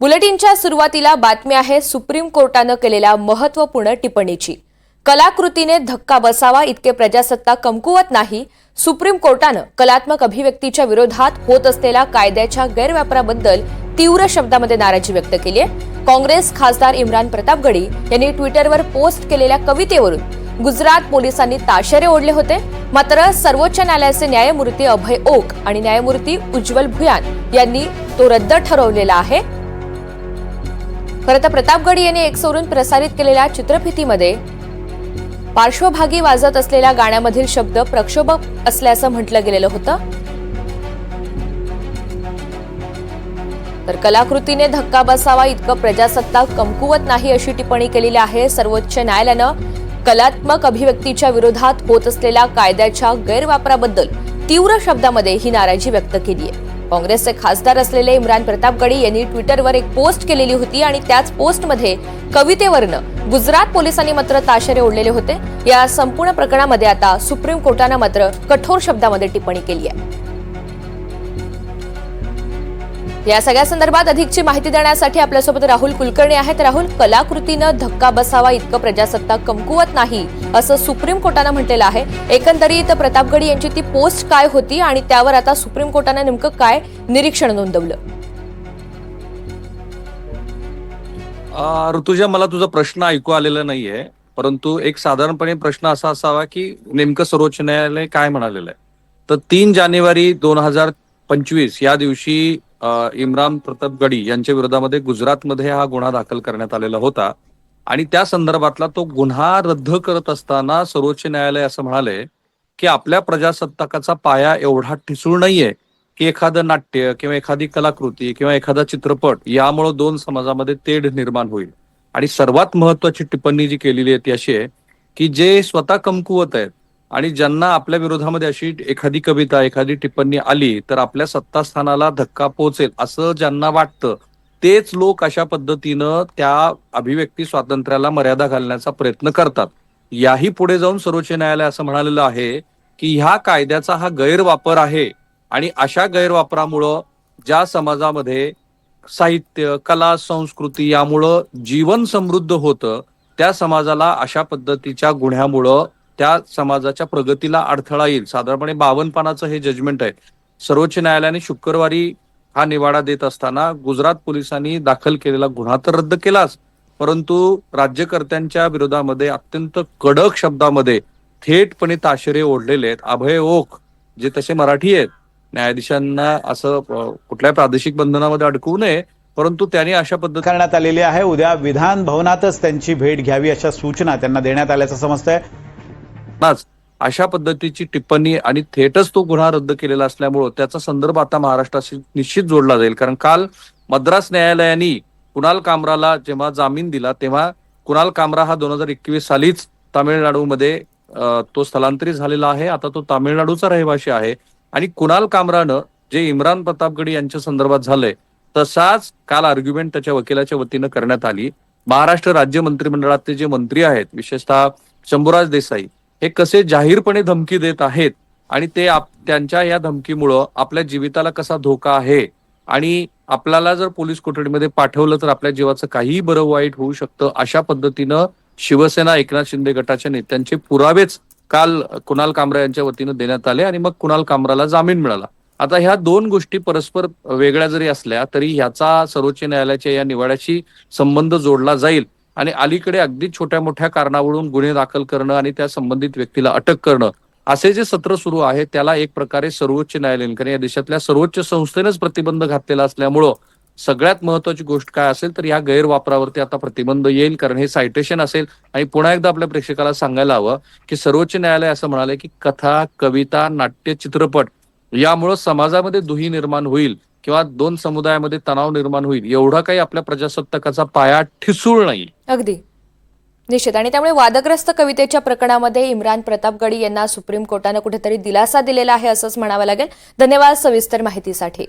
बुलेटिनच्या सुरुवातीला बातमी आहे सुप्रीम कोर्टानं केलेल्या महत्त्वपूर्ण टिप्पणीची. कलाकृतीने धक्का बसावा इतके प्रजासत्ताक कमकुवत नाही सुप्रीम कोर्टानं कलात्मक अभिव्यक्तीच्या विरोधात होत असलेल्या कायद्याच्या गैरवापराबद्दल तीव्र शब्दामध्ये नाराजी व्यक्त केली आहे काँग्रेस खासदार इम्रान प्रतापगडी यांनी ट्विटरवर पोस्ट केलेल्या कवितेवरून गुजरात पोलिसांनी ताशेरे ओढले होते. मात्र सर्वोच्च न्यायालयाचे न्यायमूर्ती अभय ओक आणि न्यायमूर्ती उज्ज्वल भुयान यांनी तो रद्द ठरवलेला आहे. खरं तर प्रतापगडी यांनी एक्सवरून प्रसारित केलेल्या चित्रफितीमध्ये पार्श्वभागी वाजत असलेल्या गाण्यामधील शब्द प्रक्षोभक असल्याचं म्हटलं गेलेलं होतं. तर कलाकृतीने धक्का बसावा इतकं प्रजासत्ताक कमकुवत नाही अशी टिप्पणी केलेली आहे सर्वोच्च न्यायालयानं. कलात्मक अभिव्यक्तीच्या विरोधात होत असलेल्या कायद्याच्या गैरवापराबद्दल तीव्र शब्दामध्ये ही नाराजी व्यक्त केली आहे काँग्रेसचे खासदार असलेले इम्रान प्रतापगडी यांनी ट्विटरवर एक पोस्ट केलेली होती आणि त्याच पोस्टमध्ये कवितेवरनं गुजरात पोलिसांनी मात्र ताशेरे ओढलेले होते. या संपूर्ण प्रकरणामध्ये आता सुप्रीम कोर्टानं मात्र कठोर शब्दामध्ये टिप्पणी केली आहे. या सगळ्या संदर्भात अधिकची माहिती देण्यासाठी आपल्यासोबत राहुल कुलकर्णी आहेत. राहुल कलाकृतीनं धक्का बसावा इतकं प्रजासत्ताक कमकुवत नाही असं सुप्रीम कोर्टानं म्हटलेलं आहे. एकंदरीत प्रतापगडी यांची ती पोस्ट काय होती आणि त्यावर आता सुप्रीम कोर्टानं नेमकं काय निरीक्षण नोंदवलं? ऋतुजा मला तुझा प्रश्न ऐकू आलेला नाहीये परंतु एक साधारणपणे प्रश्न असा असावा की नेमकं सर्वोच्च न्यायालय काय म्हणालेलं आहे. तर तीन जानेवारी दोन हजार पंचवीस या दिवशी इम्रान प्रतापगडी यांच्या विरोधामध्ये गुजरातमध्ये हा गुन्हा दाखल करण्यात आलेला होता. आणि त्या संदर्भातला तो गुन्हा रद्द करत असताना सर्वोच्च न्यायालय असं म्हणाले की आपल्या प्रजासत्ताकाचा पाया एवढा ठिसूळ नाहीये की एखादं नाट्य किंवा एखादी कलाकृती किंवा एखादा चित्रपट यामुळं दोन समाजामध्ये तेढ निर्माण होईल. आणि सर्वात महत्वाची टिप्पणी जी केलेली आहे ती अशी आहे की जे स्वतः कमकुवत आहेत आणि ज्यांना आपल्या विरोधामध्ये अशी एखादी कविता एखादी टिप्पणी आली तर आपल्या सत्तास्थानाला धक्का पोहोचेल असं ज्यांना वाटतं तेच लोक अशा पद्धतीनं त्या अभिव्यक्ती स्वातंत्र्याला मर्यादा घालण्याचा प्रयत्न करतात. याही पुढे जाऊन सर्वोच्च न्यायालय असं म्हणालेलं आहे की ह्या कायद्याचा हा गैरवापर आहे आणि अशा गैरवापरामुळं ज्या समाजामध्ये साहित्य कला संस्कृती यामुळं जीवन समृद्ध होतं त्या समाजाला अशा पद्धतीच्या गुन्ह्यामुळं त्या समाजाच्या प्रगतीला अडथळा येईल. साधारणपणे बावन्न पानाचं हे जजमेंट आहे. सर्वोच्च न्यायालयाने शुक्रवारी हा निवाडा देत असताना गुजरात पोलिसांनी दाखल केलेला गुन्हा तर रद्द केलाच. परंतु राज्यकर्त्यांच्या विरोधामध्ये अत्यंत कडक शब्दामध्ये थेटपणे ताशेरे ओढलेले आहेत. अभय ओक जे तसे मराठी आहेत न्यायाधीशांना असं कुठल्या प्रादेशिक बंधनामध्ये अडकवू नये परंतु त्यांनी अशा पद्धती करण्यात आलेली आहे. उद्या विधान भवनातच त्यांची भेट घ्यावी अशा सूचना त्यांना देण्यात आल्याचं समजतंय. नाच अशा पद्धतीची टिप्पणी आणि थेटच तो गुन्हा रद्द केलेला असल्यामुळं त्याचा संदर्भ आता महाराष्ट्राशी निश्चित जोडला जाईल. कारण काल मद्रास न्यायालयाने कुणाल कामराला जेव्हा जामीन दिला तेव्हा कुणाल कामरा हा दोन हजार एकवीस सालीच तामिळनाडूमध्ये तो स्थलांतरित झालेला आहे. आता तो तामिळनाडूचा रहिवासी आहे. आणि कुणाल कामरानं जे इम्रान प्रतापगडी यांच्या संदर्भात झालंय तसाच काल आर्ग्युमेंट त्याच्या वकिलाच्या वतीनं करण्यात आली. महाराष्ट्र राज्य मंत्रिमंडळातले जे मंत्री आहेत विशेषतः शंभूराज देसाई हे कसे जाहीरपणे धमकी देत आहेत आणि ते आप- त्यांच्या या धमकीमुळं आपल्या जीविताला कसा धोका आहे आणि आपल्याला जर पोलीस कोठडीमध्ये पाठवलं तर आपल्या जीवाचं काहीही बरं वाईट होऊ शकतं अशा पद्धतीनं शिवसेना एकनाथ शिंदे गटाच्या नेत्यांचे पुरावेच काल कुणाल कामरा यांच्या वतीनं देण्यात आले आणि मग कुणाल कामराला जामीन मिळाला. आता ह्या दोन गोष्टी परस्पर वेगळ्या जरी असल्या तरी ह्याचा सर्वोच्च न्यायालयाच्या या निवाड्याशी संबंध जोडला जाईल. आणि अलीकडे अगदी छोट्या मोठ्या कारणावरून गुन्हे दाखल करणं आणि त्या संबंधित व्यक्तीला अटक करणं असे जे सत्र सुरू आहे त्याला एक प्रकारे सर्वोच्च न्यायालयीन कारण या देशातल्या सर्वोच्च संस्थेनेच प्रतिबंध घातलेला असल्यामुळं सगळ्यात महत्वाची गोष्ट काय असेल तर या गैरवापरावरती आता प्रतिबंध येईल कारण हे सायटेशन असेल. आणि पुन्हा एकदा आपल्या प्रेक्षकाला सांगायला हवं की सर्वोच्च न्यायालय असं म्हणाले की कथा कविता नाट्य चित्रपट यामुळं समाजामध्ये दुही निर्माण होईल. किंवा दोन समुदायामध्ये तणाव निर्माण होईल एवढा काही आपल्या प्रजासत्ताकाचा पाया ठिसूळ नाही. अगदी. निश्चित. आणि त्यामुळे वादग्रस्त कवितेच्या प्रकरणामध्ये इम्रान प्रतापगडी यांना सुप्रीम कोर्टानं कुठेतरी दिलासा दिलेला आहे असंच म्हणावं लागेल. धन्यवाद सविस्तर माहितीसाठी.